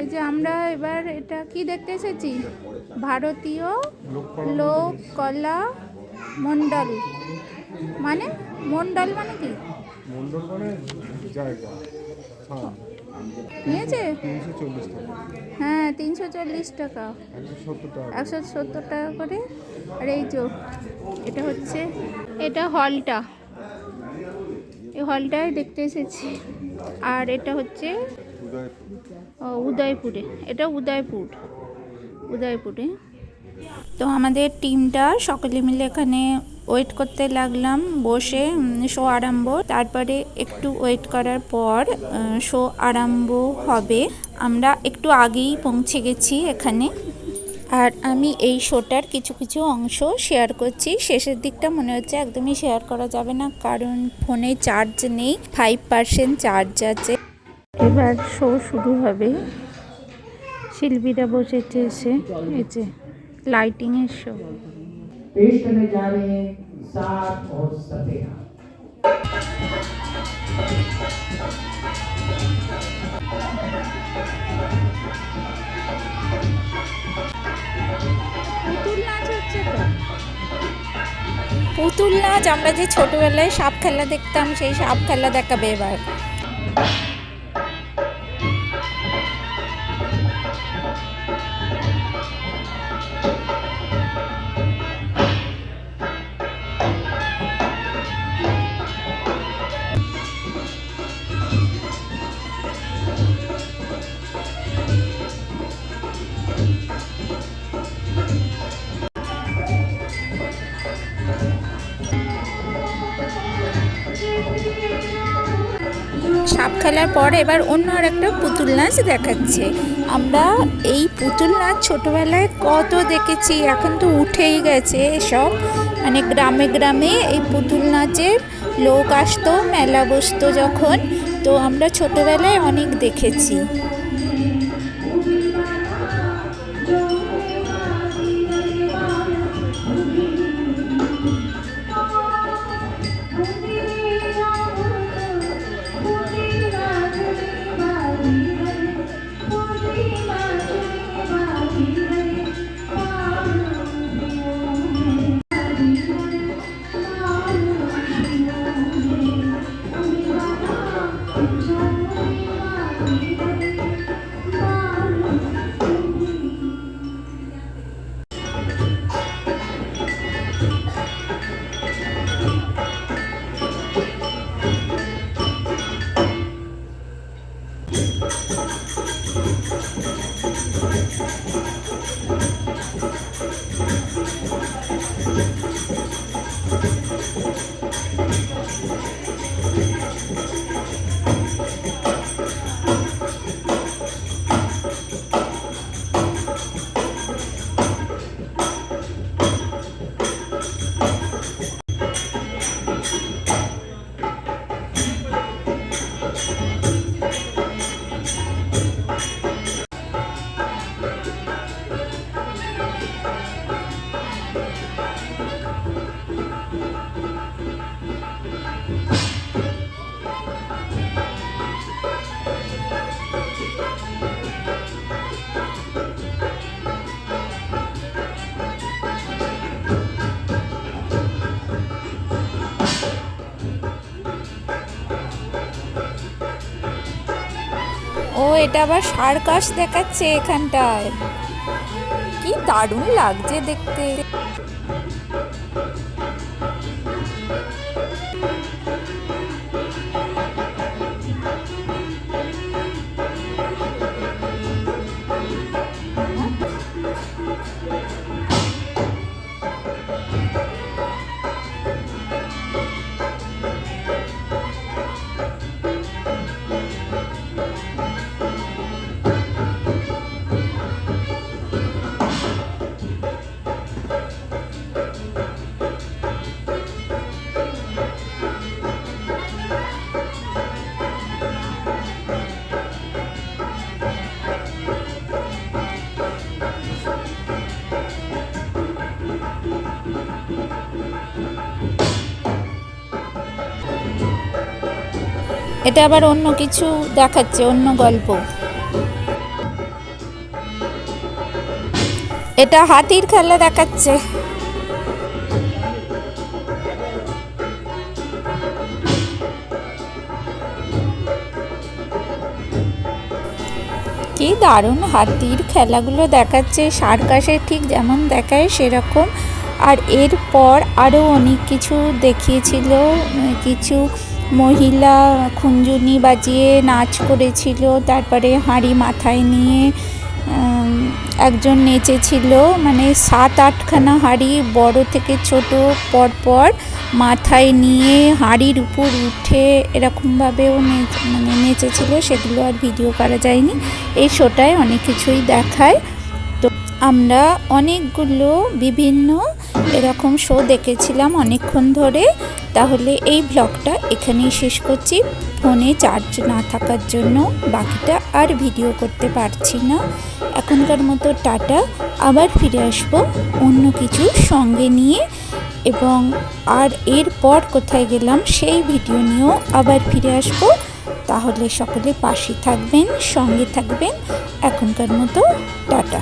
এই যে আমরা এবার এটা কি দেখতে এসেছি? ভারতীয় লোক কলা মণ্ডল। মানে মণ্ডল মানে কি? মন্ডল মানে জায়গা। স্থান নিয়েছে? হ্যাঁ তিনশো চল্লিশ টাকা। একশো সত্তর টাকা। একশো সত্তর টাকা করে। আর এই যে এটা হচ্ছে এটা হলটা। এই হলটায় দেখতে এসেছি। আর এটা হচ্ছে উদয়পুর। এটা উদয়পুর। উদয়পুরে। তো আমাদের টিমটা সকলে মিলে এখানে ওয়েট করতে লাগলাম, বসে শো আরম্ভ। তারপরে একটু ওয়েট করার পর শো আরম্ভ হবে। আমরা একটু আগেই পৌঁছে গেছি এখানে। আর আমি এই শোটার কিছু কিছু অংশ শেয়ার করছি। শেষের দিকটা মনে হচ্ছে একদমই শেয়ার করা যাবে না, কারণ ফোনে চার্জ নেই ফাইভ পার্সেন্ট চার্জ আছে। এবার শো শুরু হবে। শিল্পীরা বসেছে এসে এই যে এর শো পুতুল নাচ আমরা যে ছোটবেলায় সাপ খেলা দেখতাম সেই সাপ খেলা দেখাবে এবার। খেলার পর এবার অন্য আর একটা পুতুল নাচ দেখাচ্ছে। আমরা এই পুতুল নাচ ছোটোবেলায় কত দেখেছি, এখন তো উঠেই গেছে এসব মানে গ্রামে গ্রামে এই পুতুল নাচের লোক আসতো, মেলা বসতো যখন। তো আমরা ছোটোবেলায় অনেক দেখেছি। ও এটা আবার সার্কাস দেখাচ্ছে এখানটায়। কি দারুণ লাগছে দেখতে। এটা আবার অন্য কিছু দেখাচ্ছে, অন্য গল্প। এটা হাতির খেলা দেখাচ্ছে। কি দারুণ হাতির খেলাগুলো দেখাচ্ছে, সার্কাসে ঠিক যেমন দেখায় সেরকম। আর এরপর আরও অনেক কিছু দেখিয়েছিল, কিছু মহিলা খুঞ্জুনি বাজিয়ে নাচ করেছিল, তারপরে হাঁড়ি মাথায় নিয়ে একজন নেচেছিল মানে সাত আটখানা হাঁড়ি বড় থেকে ছোট পরপর মাথায় নিয়ে হাঁড়ির উপর উঠে এরকমভাবেও নেচ মানে নেচেছিল, সেগুলো আর ভিডিও করা যায়নি। এই শোটায় অনেক কিছুই দেখায়। আমরা অনেকগুলো বিভিন্ন এরকম শো দেখেছিলাম অনেকক্ষণ ধরে। তাহলে এই ব্লগটা এখানেই শেষ করছি। ফোনে চার্জ না থাকার জন্য বাকিটা আর ভিডিও করতে পারছি না। এখনকার মতো টাটা। আবার ফিরে আসব অন্য কিছু সঙ্গে নিয়ে। এবং আর এরপর কোথায় গেলাম সেই ভিডিও নিয়েও আবার ফিরে আসব। তাহলে সকলে পাশে থাকবেন, সঙ্গে থাকবেন। এখনকার মতো টাটা।